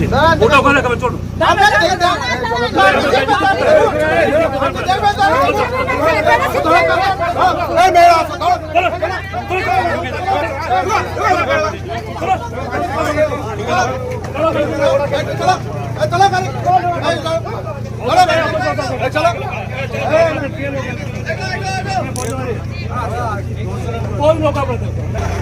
হচ্ছে ওটা ওখানে খাবে চলুন কোন মোকাবেলা সরকারি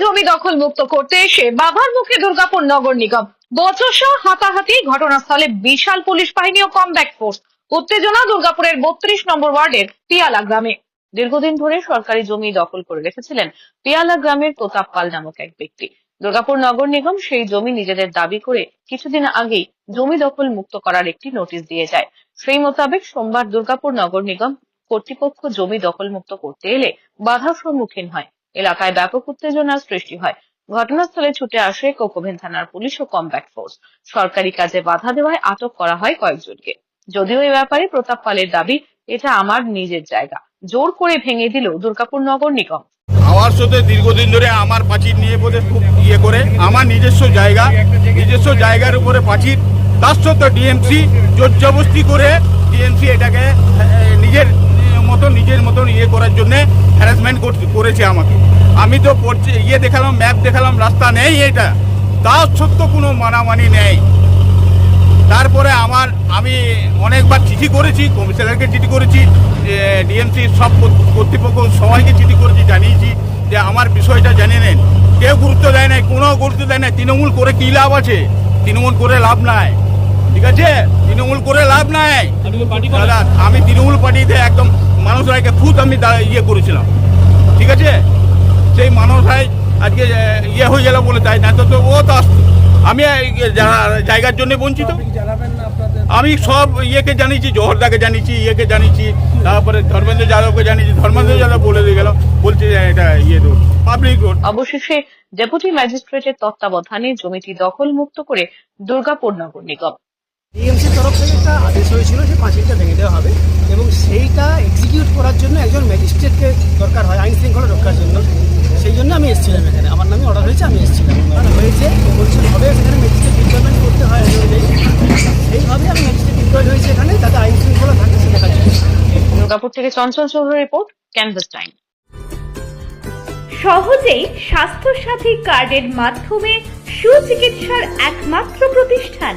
জমি দখল মুক্ত করতে এসে বাবার মুখে দুর্গাপুর নগর নিগম। বচসা হাতাহাতি ঘটনাস্থলে বিশাল পুলিশ বাহিনী ও কমব্যাক ফোর্স উত্তেজনা দুর্গাপুরের বত্রিশ নম্বর ওয়ার্ডের পিয়ালা গ্রামে। দীর্ঘদিন ধরে সরকারি জমি দখল করে রেখেছিলেন পিয়ালা গ্রামের প্রতাপ পাল নামক এক ব্যক্তি। দুর্গাপুর নগর নিগম সেই জমি নিজেদের দাবি করে কিছুদিন আগেই জমি দখল মুক্ত করার একটি নোটিশ দিয়ে যায়। সেই মোতাবেক সোমবার দুর্গাপুর নগর নিগম কর্তৃপক্ষ জমি দখল মুক্ত করতে এলে বাধার সম্মুখীন হয়। এলাকায় ব্যাপক উত্তেজনার সৃষ্টি হয়। ঘটনাস্থলে ছুটে আসে কোকোভেন থানার পুলিশ ও কমব্যাক ফোর্স। সরকারি কাজে বাধা দেওয়ায় আটক করা হয় কয়েকজনকে। যদিও এ ব্যাপারে প্রতাপ পালের দাবি, এটা আমার নিজের জায়গা। জোর করে ভেঙে দিল দুর্গাপুর নগর নিগম। আমার সাথে দীর্ঘদিন ধরে আমার পাঁচির নিয়ে বোধহয় খুব ইয়ে করে, আমার নিজস্ব জায়গা, নিজস্ব জায়গার উপরে পাঁচির। তার সত্ত্বেও ডিএমসি জোর জবস্তি করে ডিএমসি এটাকে নিজের মতো নিজের মতন ইয়ে করার জন্য হ্যারাসমেন্ট করেছে আমাকে। আমি তো পড়ছি ইয়ে দেখালাম ম্যাপ দেখালাম রাস্তা নেই এটা। তার সত্ত্বেও কোনো মানামানি নেই। তারপরে আমার আমি অনেকবার চিঠি করেছি কমিশনারকে চিঠি করেছি ডিএমসি সব কর্তৃপক্ষ সবাইকে চিঠি করেছি জানিয়েছি যে আমার বিষয়টা জেনে নেন। কেউ গুরুত্ব দেয় নাই কোনো গুরুত্ব দেয় নাই। তৃণমূল করে কী লাভ আছে? তৃণমূল করে লাভ নাই। ঠিক আছে? তৃণমূল করে লাভ নাই। আমি তৃণমূল পার্টিতে একদম মানুষ রায়কে খুদ আমি ইয়ে করেছিলাম। আছে সেই মানুষ রায় আজকে ইয়ে হয়ে গেল বলে তাই না? তো তো ও তো আসতো। আমি যারা- জায়গার জন্য বঞ্চিত আমি সব ইয়েকে জানিয়েছি জোহরদাকে জানিয়েছি ইয়েকে জানিয়েছি তারপরে ধর্মেন্দ্র যাদবকে জানিয়েছি ধর্মেন্দ্র যাদব বলে দিয়ে গেল বলছে এটা ইয়ে রোড পাবলিক রোড। অবশেষে ডেপুটি ম্যাজিস্ট্রেটের তত্ত্বাবধানে জমিটি দখল মুক্ত করে দুর্গাপুর নগর নিগম। ডিএমসির তরফ থেকে একটা আদেশ হয়েছিল যে পাঁচিলটা ভেঙে দেওয়া হবে এবং সেইটা এক্সিকিউট করার জন্য একজন ম্যাজিস্ট্রেটকে দরকার হয় আইন শৃঙ্খলা রক্ষার জন্য। সেই জন্য আমি এসেছিলাম এখানে। আমার নামে অর্ডার হয়েছে আমি এসেছিলাম। আর হয়েছে বলছিল হবে সেখানে ম্যাজিস্ট্রেট ডিপ্লয়মেন্ট করতে হয় এই সেইভাবে আমি ম্যাজিস্ট্রেট ডিপ্লয়েড হয়েছে এখানে তাতে আইন শৃঙ্খলা থাকে সে দেখার জন্য দুর্গাপুর থেকে Chanchal Chowdhury report canvas time. সহজেই স্বাস্থ্যসাথী কার্ডের মাধ্যমে সুচিকিৎসার একমাত্র প্রতিষ্ঠান